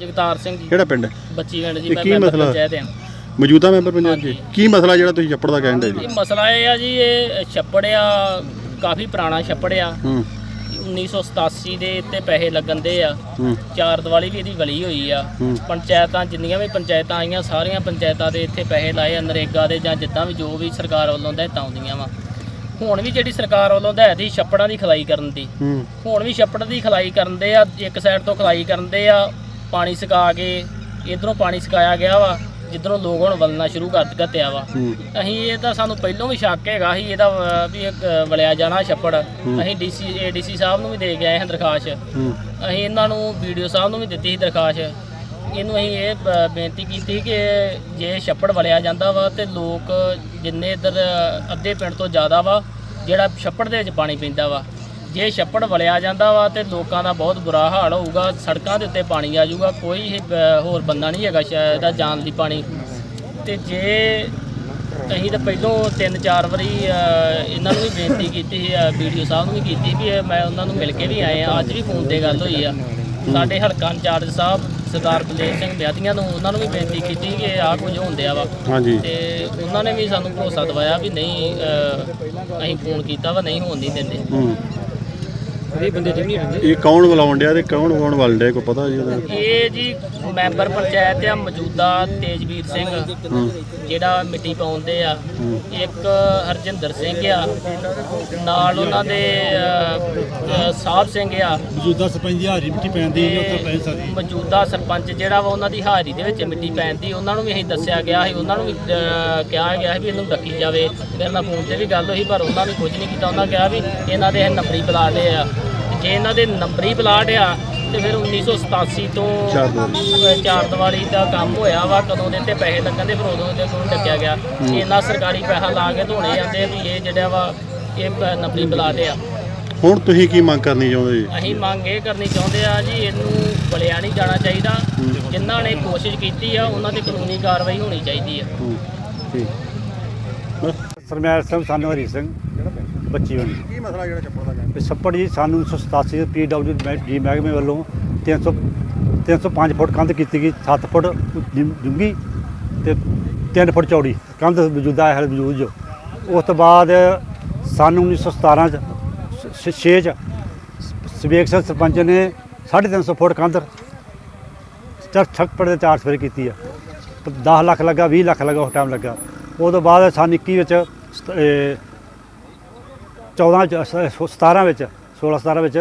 ਜਗਤਾਰ ਸਿੰਘ ਜੀ। ਕਿਹੜਾ ਪਿੰਡ ਹੈ? ਬੱਚੀ ਪਿੰਡ ਜੀ ਇਹ ਮੈਂ ਕੀ ਮੈਂਬਰ ਮਸਲਾ? ਪੰਚਾਇਤ ਮੌਜੂਦਾ ਮੈਂਬਰ ਪੰਜਾਬ ਜੀ ਹਾਂਜੀ। ਕੀ ਮਸਲਾ ਜਿਹੜਾ ਤੁਸੀਂ ਛੱਪੜ ਦਾ ਕਹਿੰਦੇ ਜੀ? ਇਹ ਮਸਲਾ ਇਹ ਆ ਜੀ ਇਹ ਛੱਪੜ ਆ ਕਾਫੀ ਪੁਰਾਣਾ ਛੱਪੜ ਆ। ਹੂੰ। 1987 ਦੇ ਇੱਥੇ ਪੈਸੇ ਲੱਗਣ ਦੇ ਆ। ਹੂੰ। ਚਾਰ ਦੀਵਾਲੀ ਵੀ ਇਹਦੀ ਵਲੀ ਹੋਈ ਆ। ਹੂੰ। ਪੰਚਾਇਤਾਂ ਜਿੰਨੀਆਂ ਵੀ ਪੰਚਾਇਤਾਂ ਆਈਆਂ ਸਾਰੀਆਂ ਪੰਚਾਇਤਾਂ ਦੇ ਇੱਥੇ ਪੈਸੇ ਲਾਏ ਆ ਨਰੇਗਾ ਦੇ ਜਾਂ ਜਿੱਦਾਂ ਵੀ ਜੋ ਵੀ ਸਰਕਾਰ ਵੱਲੋਂ ਹਦਾਇਤਾਂ ਆਉਂਦੀਆਂ ਵਾ। ਹੁਣ ਵੀ ਜਿਹੜੀ ਸਰਕਾਰ ਵੱਲੋਂ ਹਦਾਇਤ ਸੀ ਛੱਪੜਾਂ ਦੀ ਖਲਾਈ ਕਰਨ ਦੀ। ਹੂੰ। ਹੁਣ ਵੀ ਛੱਪੜ ਦੀ ਖਲਾਈ ਕਰਨ ਦੇ ਆ ਇੱਕ ਸਾਈਡ ਤੋਂ ਖਲਾਈ ਕਰਨ ਦੇ ਆ ਪਾਣੀ ਸੁਕਾ ਕੇ ਇਧਰੋਂ ਪਾਣੀ ਸੁਕਾਇਆ ਗਿਆ ਵਾ ਜਿੱਧਰੋਂ ਲੋਕ ਹੁਣ ਵਲਣਾ ਸ਼ੁਰੂ ਕਰ ਦਿੱਤਿਆ ਵਾ। ਅਸੀਂ ਇਹ ਤਾਂ ਸਾਨੂੰ ਪਹਿਲਾਂ ਵੀ ਸ਼ੱਕ ਹੈਗਾ ਸੀ ਇਹਦਾ ਵੀ ਅਹ, ਵਲਿਆ ਜਾਣਾ ਛੱਪੜ। ਅਸੀਂ ਡੀਸੀ ਏਡੀਸੀ ਸਾਹਿਬ ਨੂੰ ਵੀ ਦੇ ਕੇ ਆਏ ਹਾਂ ਦਰਖਾਸਤ ਅਸੀਂ ਇਹਨਾਂ ਨੂੰ ਵੀਡੀਓ ਸਾਹਿਬ ਨੂੰ ਵੀ ਦਿੱਤੀ ਸੀ ਦਰਖਾਸਤ ਇਹਨੂੰ ਅਸੀਂ ਇਹ ਬੇਨਤੀ ਕੀਤੀ ਕਿ ਜੇ ਛੱਪੜ ਵਲਿਆ ਜਾਂਦਾ ਵਾ ਤੇ ਲੋਕ ਜਿੰਨੇ ਇੱਧਰ ਅੱਧੇ ਪਿੰਡ ਤੋਂ ਜ਼ਿਆਦਾ ਵਾ ਜਿਹੜਾ ਛੱਪੜ ਦੇ ਵਿੱਚ ਪਾਣੀ ਪੈਂਦਾ ਵਾ ਜੇ ਛੱਪੜ ਵਲਿਆ ਜਾਂਦਾ ਵਾ ਤੇ ਲੋਕਾਂ ਦਾ ਬਹੁਤ ਬੁਰਾ ਹਾਲ ਹੋਊਗਾ ਸੜਕਾਂ ਦੇ ਉੱਤੇ ਪਾਣੀ ਆ ਜਾਊਗਾ ਕੋਈ ਹੋਰ ਬੰਦਾ ਨਹੀਂ ਹੈਗਾ ਸ਼ਾਇਦ ਇਹਦਾ ਜਾਣ ਦੀ ਪਾਣੀ। ਤੇ ਜੇ ਅਸੀਂ ਤਾਂ ਪਹਿਲੋਂ ਤਿੰਨ ਚਾਰ ਵਾਰੀ ਇਹਨਾਂ ਨੂੰ ਵੀ ਬੇਨਤੀ ਕੀਤੀ ਸੀ ਵੀਡੀਓ ਸਾਹਿਬ ਨੂੰ ਵੀ ਕੀਤੀ ਵੀ ਮੈਂ ਉਹਨਾਂ ਨੂੰ ਮਿਲ ਕੇ ਵੀ ਆਏ ਆ ਅੱਜ ਵੀ ਫੋਨ ਤੇ ਗੱਲ ਹੋਈ ਆ। ਸਾਡੇ ਹਲਕਾ ਇੰਚਾਰਜ ਸਾਹਿਬ ਸਰਦਾਰ ਬਲੇਰ ਸਿੰਘ ਵਿਆਦੀਆਂ ਨੂੰ ਉਹਨਾਂ ਨੂੰ ਵੀ ਬੇਨਤੀ ਕੀਤੀ ਕਿ ਆਹ ਕੁਝ ਹੁੰਦਿਆ ਵਾ। ਹਾਂਜੀ। ਤੇ ਉਹਨਾਂ ਨੇ ਵੀ ਸਾਨੂੰ ਭਰੋਸਾ ਦਿਵਾਇਆ ਵੀ ਨਹੀਂ ਅਸੀਂ ਫੋਨ ਕੀਤਾ ਵਾ ਨਹੀਂ ਹੋਣ ਨਹੀਂ ਦਿੰਦੇ। ਇਹ ਬੰਦੇ ਜਿੰਨੀ ਇਹ ਕੌਣ ਬੁਲਾਉਣ ਡਿਆ ਤੇ ਕੌਣ ਕੌਣ ਵੱਲ ਡਿਆ ਕੋਈ ਪਤਾ ਜੀ ਉਹਦਾ? ਇਹ ਜੀ ਮੈਂਬਰ ਪੰਚਾਇਤ ਆ ਮੌਜੂਦਾ ਤੇਜਵੀਰ ਸਿੰਘ ਜਿਹੜਾ ਮਿੱਟੀ ਪਾਉਂਦੇ ਆ। ਇੱਕ ਹਰਜਿੰਦਰ ਸਿੰਘ ਆ। ਨਾਲ ਉਹਨਾਂ ਦੇ ਸਾਹਿਬ ਸਿੰਘ ਆ। ਮੌਜੂਦਾ ਸਰਪੰਚ ਦੀ ਹਾਜ਼ਰੀ ਮਿੱਟੀ ਪੈਂਦੀ ਹੈ ਉੱਥੇ ਪੈ ਸਕਦੀ। ਮੌਜੂਦਾ ਸਰਪੰਚ ਜਿਹੜਾ ਵਾ ਉਹਨਾਂ ਦੀ ਹਾਜ਼ਰੀ ਦੇ ਵਿੱਚ ਮਿੱਟੀ ਪੈਂਦੀ ਉਹਨਾਂ ਨੂੰ ਵੀ ਅਸੀਂ ਦੱਸਿਆ ਗਿਆ ਸੀ ਉਹਨਾਂ ਨੂੰ ਵੀ ਕਿਹਾ ਗਿਆ ਸੀ ਵੀ ਇਹਨੂੰ ਰੱਖੀ ਜਾਵੇ। ਮੇਰੇ ਨਾਲ ਫੋਨ ਤੇ ਵੀ ਗੱਲ ਹੋਈ ਪਰ ਉਹਨਾਂ ਨੇ ਕੁਝ ਨਹੀਂ ਕੀਤਾ। ਉਹਨਾਂ ਕਿਹਾ ਵੀ ਇਹਨਾਂ ਦੇ ਇਹ ਨੰਬਰੀ ਪਲਾਟ ਆ। ਤੇ ਜੇ ਇਹਨਾਂ ਦੇ ਨੰਬਰੀ ਪਲਾਟ ਆ ਤੇ ਫਿਰ 1987 ਤੋਂ ਚਾਰ ਦੀਵਾਰੀ। ਦਾ ਕੰਮ ਹੋਇਆ ਵਾ ਕਦੋਂ ਦੇ ਤੇ ਪੈਸੇ ਲੱਗਣ ਦੇ ਫਿਰ ਉਦੋਂ ਦੇ ਡੱਕਿਆ ਗਿਆ। ਇਹਨਾਂ ਸਰਕਾਰੀ ਪੈਸਾ ਲਾ ਕੇ ਧੋਣੇ ਜਾਂਦੇ ਵੀ ਇਹ ਜਿਹੜਾ ਵਾ ਇਹ ਨੰਬਰੀ ਪਲਾਟ ਆ। ਹੁਣ ਤੁਸੀਂ ਕੀ ਮੰਗ ਕਰਨੀ ਚਾਹੁੰਦੇ ਜੀ? ਅਸੀਂ ਮੰਗ ਇਹ ਕਰਨੀ ਚਾਹੁੰਦੇ ਆ ਜੀ ਇਹਨੂੰ ਬਲਿਆ ਨਹੀਂ ਜਾਣਾ ਚਾਹੀਦਾ। ਜਿਨ੍ਹਾਂ ਨੇ ਕੋਸ਼ਿਸ਼ ਕੀਤੀ ਆ ਉਹਨਾਂ ਤੇ ਕਾਨੂੰਨੀ ਕਾਰਵਾਈ ਹੋਣੀ ਚਾਹੀਦੀ ਆ। ਠੀਕ। ਸਰਮੈਲ ਸਿੰਘ ਸਾਨੂੰ ਹਰੀ ਸਿੰਘ ਬੱਚੀ ਹੋਣੀ। ਕੀ ਮਸਲਾ ਜਿਹੜਾ ਛੱਪੜ ਦਾ ਕਹਿੰਦੇ ਤੇ ਛੱਪੜ ਜੀ ਸਾਨੂੰ 187 ਪੀਡਬਲਯੂ ਡੀ ਮਹਿਕਮੇ ਵੱਲੋਂ 300 305 ਫੁੱਟ ਕੰਧ ਕੀਤੀ ਗਈ 7 ਫੁੱਟ ਡੂੰਘੀ ਤੇ 3 ਫੁੱਟ ਚੌੜੀ ਕੰਧ ਮੌਜੂਦਾ ਹੈ ਮੌਜੂਦ ਜੋ। ਉਸ ਤੋਂ ਬਾਅਦ ਸਾਨੂੰ 1917 ਚ 6 ਚ ਸਵੇਕ ਸਿੰਘ ਸਰਪੰਚ ਨੇ 350 ਫੁੱਟ ਕੰਧ ਚੱਕ ਛੱਪੜ ਦੇ ਚਾਰ ਸਵੇਰੇ ਕੀਤੀ ਆ। 10 ਲੱਖ ਲੱਗਾ 20 ਲੱਖ ਲੱਗਾ ਉਸ ਟਾਈਮ ਲੱਗਾ। ਉਹ ਤੋਂ ਬਾਅਦ ਸਨ 21 ਵਿੱਚ 14 ਚ ਸ- 17 ਵਿੱਚ 16 17 ਵਿੱਚ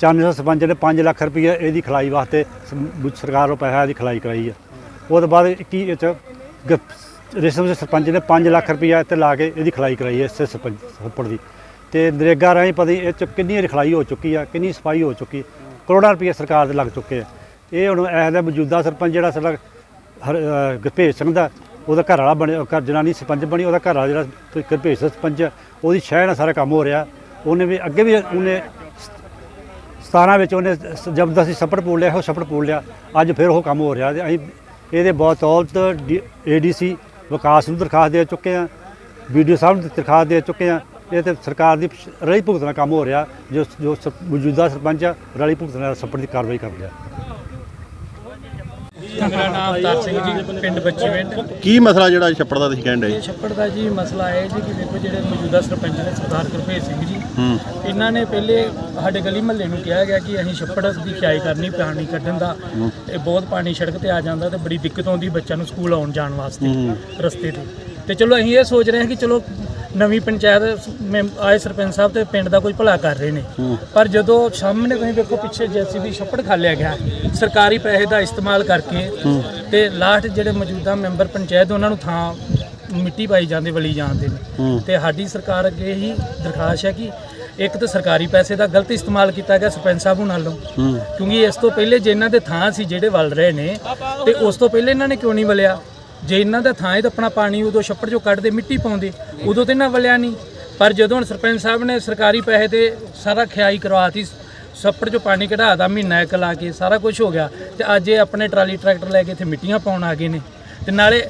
ਚਾਨਣ ਸਰਪੰਚ ਨੇ 5 ਲੱਖ ਰੁਪਏ ਇਹਦੀ ਖਲਾਈ ਵਾਸਤੇ ਸਰਕਾਰ ਨੂੰ ਪੈਸਾ ਇਹਦੀ ਖਲਾਈ ਕਰਾਈ ਆ। ਉਹ ਤੋਂ ਬਾਅਦ 21 ਵਿੱਚ ਗ- ਰਿਸ਼ਵਤ ਦੇ ਸਰਪੰਚ ਨੇ 5 ਲੱਖ ਰੁਪਏ ਇੱਥੇ ਲਾ ਕੇ ਇਹਦੀ ਖਲਾਈ ਕਰਾਈ ਹੈ ਇਸੇ ਸਰਪੰਚ ਸਰਪੰਚ ਦੀ। ਤੇ ਨਰੇਗਾ ਰਾਹੀਂ ਪਤਾ ਇਹ ਚ ਕਿੰਨੀ ਰਖਲਾਈ ਹੋ ਚੁੱਕੀ ਆ ਕਿੰਨੀ ਸਫ਼ਾਈ ਹੋ ਚੁੱਕੀ ਕਰੋੜਾਂ ਰੁਪਏ ਸਰਕਾਰ ਦੇ ਲੱਗ ਚੁੱਕੇ ਆ। ਇਹ ਹੁਣ ਇਹ ਦਾ ਮੌਜੂਦਾ ਸਰਪੰਚ ਜਿਹੜਾ ਸਾਡਾ ਹਰ ਅ, ਗੁਰਭੇਜ ਸਿੰਘ ਦਾ ਉਹਦਾ ਘਰ ਵਾਲਾ ਬਣਿਆ ਘਰ ਜਨਾਨੀ ਸਰਪੰਚ ਬਣੀ, ਉਹਦਾ ਘਰ ਵਾਲਾ ਜਿਹੜਾ ਕੋਈ ਸਰਪੰਚ, ਉਹਦੀ ਸ਼ਹਿਰ ਨਾਲ ਸਾਰਾ ਕੰਮ ਹੋ ਰਿਹਾ। ਉਹਨੇ ਵੀ ਅੱਗੇ ਵੀ ਉਹਨੇ 17 ਵਿੱਚ ਉਹਨੇ ਜ਼ਬਰਦਸਤੀ ਛੱਪੜ ਪੂਲ ਲਿਆ ਉਹ ਛੱਪੜ ਪੋਲ ਲਿਆ। ਅੱਜ ਫਿਰ ਉਹ ਕੰਮ ਹੋ ਰਿਹਾ ਤੇ ਅਸੀਂ ਇਹਦੇ ਬਤੌਲਤ ਏਡੀਸੀ ਵਿਕਾਸ ਨੂੰ ਦਰਖਾਸਤ ਦੇ ਚੁੱਕੇ ਆ ਵੀਡੀਓ ਸਾਹਿਬ ਨੂੰ ਦਰਖਾਸਤ ਦੇ ਚੁੱਕੇ ਆ ਇਹ ਤੇ ਸਰਕਾਰ ਦੀ ਰਲੀ ਭੁਗਤ ਨਾਲ ਕੰਮ ਹੋ ਰਿਹਾ, ਜੋ ਜੋ ਮੌਜੂਦਾ ਸਰਪੰਚ ਆ, ਰਲੀ ਭੁਗਤ ਨਾਲ ਛੱਪੜ ਦੀ ਕਾਰਵਾਈ ਕਰ ਰਿਹਾ। ਮੇਰਾ ਨਾਮ ਅਵਤਾਰ ਸਿੰਘ ਜੀ ਪਿੰਡ ਬੱਚੀਵਿੰਡ। ਕੀ ਮਸਲਾ ਜਿਹੜਾ ਛੱਪੜ ਦਾ ਤੁਸੀਂ ਕਹਿੰਦੇ ਇਹ ਛੱਪੜ ਦਾ ਜੀ ਮਸਲਾ ਹੈ ਜੀ ਕਿ ਦੇਖੋ ਜਿਹੜੇ ਮੌਜੂਦਾ ਸਰਪੰਚ ਨੇ ਸਰਦਾਰ ਗੁਰਭੇਜ ਸਿੰਘ ਜੀ ਹੂੰ। ਇਹਨਾਂ ਨੇ ਪਹਿਲੇ ਸਾਡੇ ਗਲੀ ਮਹੱਲੇ ਨੂੰ ਕਿਹਾ ਗਿਆ ਕਿ ਅਸੀਂ ਛੱਪੜ ਦੀ ਖਿਆਈ ਕਰਨੀ ਪਾਣੀ ਕੱਢਣ ਦਾ। ਇਹ ਬਹੁਤ ਪਾਣੀ ਸੜਕ ਤੇ ਆ ਜਾਂਦਾ ਤੇ ਬੜੀ ਦਿੱਕਤ ਆਉਂਦੀ ਬੱਚਿਆਂ ਨੂੰ ਸਕੂਲ ਆਉਣ ਜਾਣ ਵਾਸਤੇ ਰਸਤੇ ਤੇ। ਤੇ ਚਲੋ ਅਸੀਂ ਇਹ ਸੋਚ ਰਹੇ ਹਾਂ ਕਿ ਚਲੋ ਨਵੀਂ ਪੰਚਾਇਤ ਮੈਂਬ- ਆਏ ਸਰਪੰਚ ਸਾਹਿਬ ਤੇ ਪਿੰਡ ਦਾ ਕੋਈ ਭਲਾ ਕਰ ਰਹੇ ਨੇ। ਪਰ ਜਦੋਂ ਸਾਹਮਣੇ ਤੁਸੀਂ ਵੇਖੋ ਪਿੱਛੇ ਜੈਸੀਬੀ ਛੱਪੜ ਖਾਲਿਆ ਗਿਆ। ਸਰਕਾਰੀ ਪੈਸੇ ਦਾ ਇਸਤੇਮਾਲ ਕਰਕੇ ਤੇ ਲਾਸਟ ਜਿਹੜੇ ਮੌਜੂਦਾ ਮੈਂਬਰ ਪੰਚਾਇਤ ਉਹਨਾਂ ਨੂੰ ਥਾਂ ਮਿੱਟੀ ਪਾਈ ਜਾਂਦੇ ਵਲੀ ਜਾਂਦੇ ਨੇ। ਤੇ ਸਾਡੀ ਸਰਕਾਰ ਅੱਗੇ ਹੀ ਦਰਖਾਸਤ ਹੈ ਕਿ ਇੱਕ ਤਾਂ ਸਰਕਾਰੀ ਪੈਸੇ ਦਾ ਗਲਤ ਇਸਤੇਮਾਲ ਕੀਤਾ ਗਿਆ ਸਰਪੰਚ ਸਾਹਿਬ ਵੱਲੋਂ। ਕਿਉਂਕਿ ਇਸ ਤੋਂ ਪਹਿਲੇ ਜੇ ਇਹਨਾਂ ਦੇ ਥਾਂ ਸੀ ਜਿਹੜੇ ਵੱਲ ਰਹੇ ਨੇ ਤੇ ਉਸ ਤੋਂ ਪਹਿਲੇ ਇਹਨਾਂ ਨੇ ਕਿਉਂ ਨਹੀਂ ਵਲਿਆ? ਜੇ ਇਹਨਾਂ ਦਾ ਥਾਂ ਹੈ ਤਾਂ ਆਪਣਾ ਪਾਣੀ ਉਦੋਂ ਛੱਪੜ ਚੋਂ ਕੱਢਦੇ ਮਿੱਟੀ ਪਾਉਂਦੇ ਉਦੋਂ ਤੇ ਇਹਨਾਂ ਵਲਿਆ ਨਹੀਂ। ਪਰ ਜਦੋਂ ਹੁਣ ਸਰਪੰਚ ਸਾਹਿਬ ਨੇ ਸਰਕਾਰੀ ਪੈਸੇ ਤੇ ਸਾਰਾ ਖਿਆਈ ਕਰਵਾਤੀ ਛੱਪੜ ਚੋਂ ਪਾਣੀ ਕਢਾਤਾ ਮਹੀਨਾ ਇੱਕ ਲਾ ਕੇ ਸਾਰਾ ਕੁਝ ਹੋ ਗਿਆ ਤੇ ਅੱਜ ਇਹ ਆਪਣੇ ਟਰਾਲੀ ਟਰੈਕਟਰ ਲੈ ਕੇ ਇੱਥੇ ਮਿੱਟੀਆਂ ਪਾਉਣ ਆ ਗਏ ਨੇ। ਤੇ ਨਾਲੇ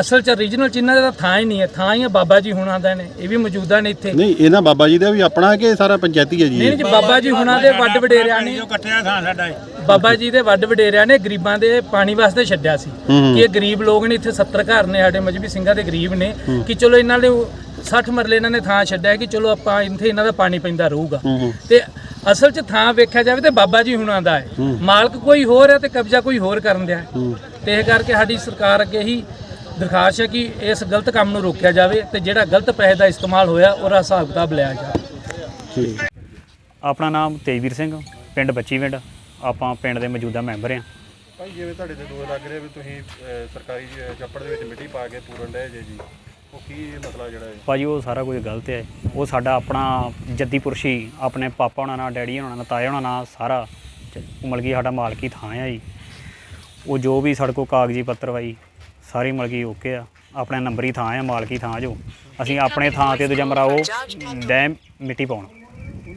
ਅਸਲ ਚ ਰੀਜਨਲ ਚ ਇਹਨਾਂ ਦਾ ਥਾਂ ਹੀ ਨਹੀਂ ਹੈ ਥਾਂ ਹੀ ਹੈ ਬਾਬਾ ਜੀ ਹੁਣਾਂ ਦਾ ਨੇ ਇਹ ਵੀ ਮੌਜੂਦਾ ਨੇ ਇੱਥੇ। ਨਹੀਂ ਇਹਨਾਂ ਬਾਬਾ ਜੀ ਦਾ ਵੀ ਆਪਣਾ ਕਿ ਸਾਰਾ ਪੰਚਾਇਤੀ ਹੈ ਜੀ? ਨਹੀਂ ਇਹ? ਜੀ ਬਾਬਾ ਜੀ ਹੁਣਾਂ ਦੇ ਵੱਡ ਵਡੇਰਿਆਂ ਨੇ। ਇਕੱਠਿਆ ਥਾਂ ਸਾਡਾ ਬਾਬਾ ਜੀ ਦੇ ਵੱਡ ਵਡੇਰਿਆਂ ਨੇ ਗਰੀਬਾਂ ਦੇ ਪਾਣੀ ਵਾਸਤੇ ਛੱਡਿਆ ਸੀ। ਕਿ ਇਹ ਗਰੀਬ ਲੋਕ ਨੇ ਇੱਥੇ 70 ਘਰ ਨੇ ਸਾਡੇ ਮਜਬੀ ਸਿੰਘਾਂ ਦੇ ਗਰੀਬ ਨੇ। ਕਿ ਚਲੋ ਇਹਨਾਂ ਨੇ 60 ਮਰਲੇ ਇਹਨਾਂ ਨੇ ਥਾਂ ਛੱਡਿਆ ਕਿ ਚਲੋ ਆਪਾਂ ਇੱਥੇ ਇਹਨਾਂ ਦਾ ਪਾਣੀ ਪੈਂਦਾ ਰਹੂਗਾ। ਤੇ ਅਸਲ 'ਚ ਥਾਂ ਵੇਖਿਆ ਜਾਵੇ ਤੇ ਬਾਬਾ ਜੀ ਹੁਣਾਂ ਦਾ ਹੈ। ਮਾਲਕ ਕੋਈ ਹੋਰ ਹੈ ਤੇ ਕਬਜ਼ਾ ਕੋਈ ਹੋਰ ਕਰਨ ਦਿਆ ਤੇ ਇਹ ਕਰਕੇ ਸਾਡੀ ਸਰਕਾਰ ਅੱਗੇ ਹੀ ਦਰਖਾਸਤ ਹੈ ਕਿ ਇਸ ਗਲਤ ਕੰਮ ਨੂੰ ਰੋਕਿਆ ਜਾਵੇ ਤੇ ਜਿਹੜਾ ਗਲਤ ਪੈਸੇ ਦਾ ਇਸਤੇਮਾਲ ਹੋਇਆ ਉਹਦਾ ਹਿਸਾਬ ਕਿਤਾਬ ਲਿਆ ਜਾਵੇ। ਆਪਣਾ ਨਾਮ ਤੇਜਵੀਰ ਸਿੰਘ ਪਿੰਡ ਬੱਚੀਵਿੰਡ। ਆਪਾਂ ਪਿੰਡ ਦੇ ਮੌਜੂਦਾ ਮੈਂਬਰ ਆ ਭਾਈ ਜਿਵੇਂ ਤੁਹਾਡੇ ਤੇ ਦੋਸ਼ ਲੱਗ ਰਿਹਾ ਵੀ ਤੁਸੀਂ ਅਹ, ਸਰਕਾਰੀ ਅਹ, ਛੱਪੜ ਦੇ ਵਿੱਚ ਮਿੱਟੀ ਪਾ ਕੇ ਪੂਰਨ ਡਏ ਜੇ ਜੀ ਉਹ ਕੀ ਇਹ ਮਸਲਾ ਜਿਹੜਾ ਹੈ ਭਾਜੀ ਉਹ ਸਾਰਾ ਕੁਝ ਗਲਤ ਹੈ। ਉਹ ਸਾਡਾ ਆਪਣਾ ਜੱਦੀ ਪੁਰਸ਼ੀ ਆਪਣੇ ਪਾਪਾ ਹੋਣਾ ਨਾਲ ਡੈਡੀ ਹੋਣਾ ਨਾਲ ਤਾਏ ਹੋਣਾ ਨਾਲ ਸਾਰਾ ਚ- ਮਲਕੀ ਸਾਡਾ ਮਾਲਕੀ ਥਾਂ ਆ ਜੀ। ਉਹ ਜੋ ਵੀ ਸਾਡੇ ਕੋਲ ਕਾਗਜ਼ੀ ਪੱਤਰ ਵਾਈ ਸਾਰੀ ਮਲਕੀ ਓਕੇ ਆ। ਆਪਣੇ ਨੰਬਰੀ ਥਾਂ ਆ ਮਾਲਕੀ ਥਾਂ ਜੋ। ਅਸੀਂ ਆਪਣੇ ਥਾਂ ਤੇ ਦੂਜਾ ਮਰਾਓ ਡੈ ਮਿੱਟੀ ਪਾਉਣ। ਉਹਨਾਂ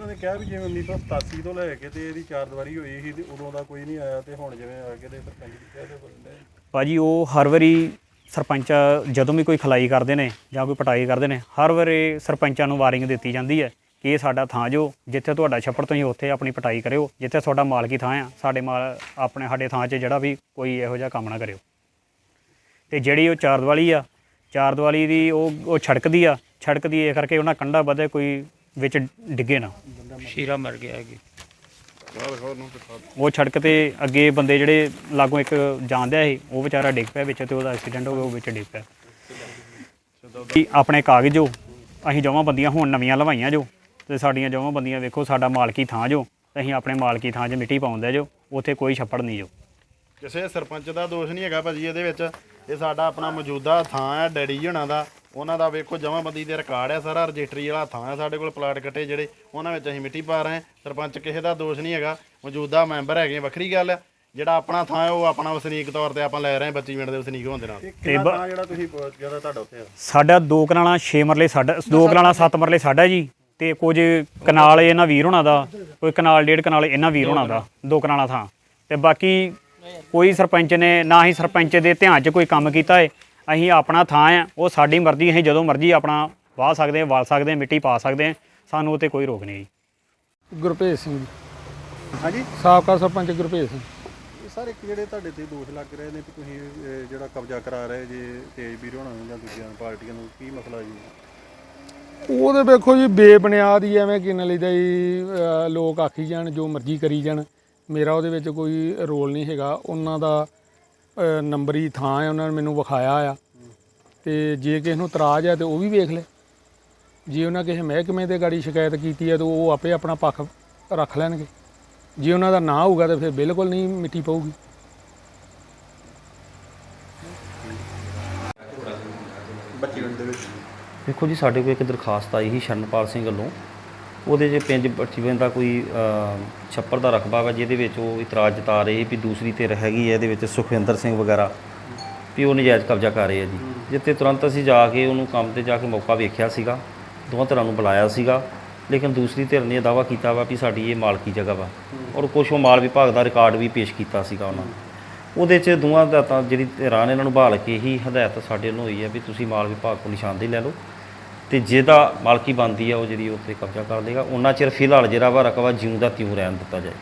ਨੇ ਕਿਹਾ ਵੀ ਜਿਵੇਂ 1987 ਤੋਂ ਲੈ ਕੇ ਤੇ ਇਹਦੀ ਚਾਰ ਦੀਵਾਰੀ ਹੋਈ ਸੀ ਤੇ ਉਦੋਂ ਦਾ ਕੋਈ ਨਹੀਂ ਆਇਆ ਤੇ ਹੁਣ ਜਿਵੇਂ ਆ ਕੇ ਦੇ ਸਰਪੰਚ ਦੀ ਕਹਿ ਦੇ ਬੰਦੇ ਭਾਜੀ, ਉਹ ਹਰ ਵਾਰੀ ਸਰਪੰਚ ਜਦੋਂ ਵੀ ਕੋਈ ਖਲਾਈ ਕਰਦੇ ਨੇ ਜਾਂ ਕੋਈ ਪਟਾਈ ਕਰਦੇ ਨੇ, ਹਰ ਵਾਰੀ ਸਰਪੰਚਾਂ ਨੂੰ ਵਾਰਿੰਗ ਦਿੱਤੀ ਜਾਂਦੀ ਹੈ ਕਿ ਇਹ ਸਾਡਾ ਥਾਂ ਜੋ, ਜਿੱਥੇ ਤੁਹਾਡਾ ਛੱਪੜ ਤੁਸੀਂ ਉੱਥੇ ਆਪਣੀ ਪਟਾਈ ਕਰਿਓ, ਜਿੱਥੇ ਤੁਹਾਡਾ ਮਾਲਕੀ ਥਾਂ ਆ, ਸਾਡੇ ਮਾਲ, ਆਪਣੇ, ਸਾਡੇ ਥਾਂ 'ਚ ਜਿਹੜਾ ਵੀ ਕੋਈ ਇਹੋ ਜਿਹਾ ਕੰਮ ਨਾ ਕਰਿਓ। ਤੇ ਜਿਹੜੀ ਉਹ ਚਾਰ ਦੀਵਾਲੀ ਆ, ਚਾਰ ਦੀਵਾਲੀ ਦੀ ਉਹ ਉਹ ਛੜਕਦੀ ਆ, ਛੜਕਦੀ ਇਹ ਕਰਕੇ ਉਹਨਾਂ ਕੰਡਾ ਵਧੇ ਕੋਈ ਵਿੱਚ ਡਿੱਗੇ ਨਾ। ਸ਼ੀਰਾ ਮਰ ਗਿਆ ਹੈਗੀ। ਉਹ ਛੜਕ ਤੇ ਅੱਗੇ ਬੰਦੇ ਜਿਹੜੇ ਲਾਗੋਂ ਇੱਕ ਜਾਂਦਿਆ ਸੀ ਉਹ ਵਿਚਾਰਾ ਡਿੱਗ ਪਿਆ ਵਿੱਚ ਤੇ ਉਹਦਾ ਐਕਸੀਡੈਂਟ ਹੋ ਗਿਆ ਉਹ ਵਿੱਚ ਡਿੱਗ ਪਿਆ। ਕਿ ਆਪਣੇ ਕਾਗਜ਼ ਜੋ ਅਸੀਂ ਜਮਾਂ ਬੰਦੀਆਂ ਹੁਣ ਨਵੀਆਂ ਲਵਾਈਆਂ ਜੋ ਤੇ ਸਾਡੀਆਂ ਜਮਾਂ ਬੰਦੀਆਂ ਵੇਖੋ ਸਾਡਾ ਮਾਲਕੀ ਥਾਂ ਜੋ ਅਸੀਂ ਆਪਣੇ ਮਾਲਕੀ ਥਾਂ 'ਚ ਮਿੱਟੀ ਪਾਉਂਦੇ ਜੋ ਉੱਥੇ ਕੋਈ ਛੱਪੜ ਨਹੀਂ ਜੋ। ਕਿਸੇ ਸਰਪੰਚ ਦਾ ਦੋਸ਼ ਨਹੀਂ ਹੈਗਾ ਭਾਜੀ ਇਹਦੇ ਵਿੱਚ ਇਹ ਸਾਡਾ ਆਪਣਾ ਮੌਜੂਦਾ ਥਾਂ ਹੈ ਡੈਡੀ ਜੀ ਹੋਣਾ ਦਾ ਉਹਨਾਂ ਦਾ ਵੇਖੋ ਜਮਾਬੰਦੀ ਦੇ ਰਿਕਾਰਡ ਹੈ ਸਾਰਾ ਰਜਿਸਟਰੀ ਵਾਲਾ ਥਾਂ ਹੈ ਸਾਡੇ ਕੋਲ ਪਲਾਟ ਕੱਟੇ ਜਿਹੜੇ ਉਹਨਾਂ ਵਿੱਚ ਅਸੀਂ ਮਿੱਟੀ ਪਾ ਰਹੇ ਹਾਂ। ਸਰਪੰਚ ਕਿਸੇ ਦਾ ਦੋਸ਼ ਨਹੀਂ ਹੈਗਾ ਮੌਜੂਦਾ ਮੈਂਬਰ ਹੈਗੇ ਵੱਖਰੀ ਗੱਲ ਹੈ ਜਿਹੜਾ ਆਪਣਾ ਥਾਂ ਹੈ ਉਹ ਆਪਣਾ ਵਸਨੀਕ ਤੌਰ ਤੇ ਆਪਾਂ ਲੈ ਰਹੇ ਹਾਂ 25 ਮਿੰਟ ਦੇ ਵਸਨੀਕ ਹੋਣ ਦੇ ਨਾਲ। ਤੇ ਬ- ਜਿਹੜਾ ਤੁਸੀਂ ਜਿਹੜਾ ਤੁਹਾਡਾ ਉੱਥੇ ਆ? ਸਾਡਾ ਦੋ ਕਨਾਲਾਂ 6 ਮਰਲੇ ਸਾਡਾ ਦੋ ਕਨਾਲਾਂ 7 ਮਰਲੇ ਸਾਡਾ ਜੀ ਤੇ ਕੁਝ ਕਨਾਲ ਇਹਨਾਂ ਵੀਰ ਹੋਣਾ ਦਾ ਕੋਈ ਕਨਾਲ ਡੇਢ ਕਨਾਲ ਇਹਨਾਂ ਵੀਰ ਹੋਣਾ ਦਾ ਦੋ ਕਨਾਲਾਂ ਥਾਂ। ਤੇ ਬਾਕੀ ਕੋਈ ਸਰਪੰਚ ਨੇ ਨਾ ਹੀ ਸਰਪੰਚ ਦੇ ਧਿਆਨ 'ਚ ਕੋਈ ਕੰਮ ਕੀਤਾ ਏ। ਅਸੀਂ ਆਪਣਾ ਥਾਂ ਆ ਉਹ ਸਾਡੀ ਮਰਜ਼ੀ ਅਸੀਂ ਜਦੋਂ ਮਰਜ਼ੀ ਆਪਣਾ ਵਾਹ ਸਕਦੇ ਹਾਂ ਵਾਲ ਸਕਦੇ ਹਾਂ ਮਿੱਟੀ ਪਾ ਸਕਦੇ ਹਾਂ ਸਾਨੂੰ ਉਹ ਤੇ ਕੋਈ ਰੋਕ ਨਹੀਂ ਜੀ। ਗੁਰਭੇਜ ਸਿੰਘ ਜੀ। ਹਾਂਜੀ? ਸਾਬਕਾ ਸਰਪੰਚ ਗੁਰਭੇਜ ਸਿੰਘ। ਸਾਰੇ ਜਿਹੜੇ ਤੁਹਾਡੇ ਤੇ ਦੋਸ਼ ਲੱਗ ਰਹੇ ਨੇ ਕਿ ਤੁਸੀਂ ਅਹ, ਜਿਹੜਾ ਕਬਜ਼ਾ ਕਰਾ ਰਹੇ ਜੇ ਤੇਜ ਵੀਰ ਹੋਣਾ ਨੂੰ ਜਾਂ ਦੂਜੀਆਂ ਪਾਰਟੀਆਂ ਨੂੰ ਕੀ ਮਸਲਾ ਜੀ? ਉਹਦੇ ਵੇਖੋ ਜੀ ਬੇਬੁਨਿਆਦ ਹੀ ਐਵੇਂ ਕਿ ਲਈ ਦਾ ਹੀ ਅਹ, ਲੋਕ ਆਖੀ ਜਾਣ ਜੋ ਮਰਜ਼ੀ ਕਰੀ ਜਾਣ। ਮੇਰਾ ਉਹਦੇ ਵਿੱਚ ਕੋਈ ਰੋਲ ਨਹੀਂ ਹੈਗਾ। ਉਹਨਾਂ ਦਾ ਨੰਬਰੀ ਥਾਂ ਹੈ ਉਹਨਾਂ ਨੇ ਮੈਨੂੰ ਵਿਖਾਇਆ ਆ। ਤੇ ਜੇ ਕਿਸੇ ਨੂੰ ਇਤਰਾਜ਼ ਹੈ ਤੇ ਉਹ ਵੀ ਵੇਖ ਲੈ। ਜੇ ਉਹਨਾਂ ਕਿਸੇ ਮਹਿਕਮੇ ਦੇ ਗਾੜੀ ਸ਼ਿਕਾਇਤ ਕੀਤੀ ਹੈ ਤਾਂ ਉਹ ਆਪੇ ਆਪਣਾ ਪੱਖ ਰੱਖ ਲੈਣਗੇ। ਜੇ ਉਹਨਾਂ ਦਾ ਨਾਂ ਹੋਊਗਾ ਤਾਂ ਫਿਰ ਬਿਲਕੁਲ ਨਹੀਂ ਮਿੱਟੀ ਪਊਗੀ। ਦੇਖੋ ਜੀ ਸਾਡੇ ਕੋਲ ਇੱਕ ਦਰਖਾਸਤ ਆਈ ਸੀ ਸ਼ਰਨਪਾਲ ਸਿੰਘ ਵੱਲੋਂ। ਉਹਦੇ 'ਚ ਪਿੰਡ ਬਚੀਵਨ ਦਾ ਕੋਈ ਅ, ਛੱਪੜ ਦਾ ਰਕਬਾ ਵਾ ਜਿਹਦੇ ਵਿੱਚ ਉਹ ਇਤਰਾਜ਼ ਜਤਾ ਰਹੇ ਵੀ ਦੂਸਰੀ ਧਿਰ ਹੈਗੀ ਹੈ ਇਹਦੇ ਵਿੱਚ ਸੁਖਵਿੰਦਰ ਸਿੰਘ ਵਗੈਰਾ ਵੀ ਉਹ ਨਜਾਇਜ਼ ਕਬਜ਼ਾ ਕਰ ਰਹੇ ਆ ਜੀ। ਜਿੱਥੇ ਤੁਰੰਤ ਅਸੀਂ ਜਾ ਕੇ ਉਹਨੂੰ ਕੰਮ ਤੇ ਜਾ ਕੇ ਮੌਕਾ ਵੇਖਿਆ ਸੀਗਾ ਦੋਵਾਂ ਧਿਰਾਂ ਨੂੰ ਬੁਲਾਇਆ ਸੀਗਾ ਲੇਕਿਨ ਦੂਸਰੀ ਧਿਰ ਨੇ ਦਾਵਾ ਕੀਤਾ ਵਾ ਵੀ ਸਾਡੀ ਇਹ ਮਾਲਕੀ ਜਗ੍ਹਾ ਵਾ। ਔਰ ਕੁਛ ਉਹ ਮਾਲ ਵਿਭਾਗ ਦਾ ਰਿਕਾਰਡ ਵੀ ਪੇਸ਼ ਕੀਤਾ ਸੀਗਾ ਉਹਨਾਂ ਨੇ। ਉਹਦੇ 'ਚ ਦੋਵਾਂ ਦਾ ਤਾਂ ਜਿਹੜੀ ਧਿਰਾਂ ਨੇ ਇਹਨਾਂ ਨੂੰ ਬਹਾਲ ਕੇ ਹੀ ਹਦਾਇਤ ਸਾਡੇ ਵੱਲੋਂ ਹੋਈ ਹੈ ਵੀ ਤੁਸੀਂ ਮਾਲ ਵਿਭਾਗ ਕੋਲ ਨਿਸ਼ਾਨਦੇਹੀ ਲੈ ਲਓ। ਤੇ ਜਿਹਦਾ ਮਾਲਕੀ ਬਣਦੀ ਆ, ਉਹ ਜਿਹੜੀ ਉੱਥੇ ਕਬਜ਼ਾ ਕਰ ਲੇਗਾ ਉਹਨਾਂ ਚਿਰ ਫਿਲਹਾਲ ਜਿਹੜਾ ਵਾ ਰਕਬਾ ਜਿਉਂ ਦਾ ਤਿਉਂ ਰਹਿਣ ਦਿੱਤਾ ਜਾਏ।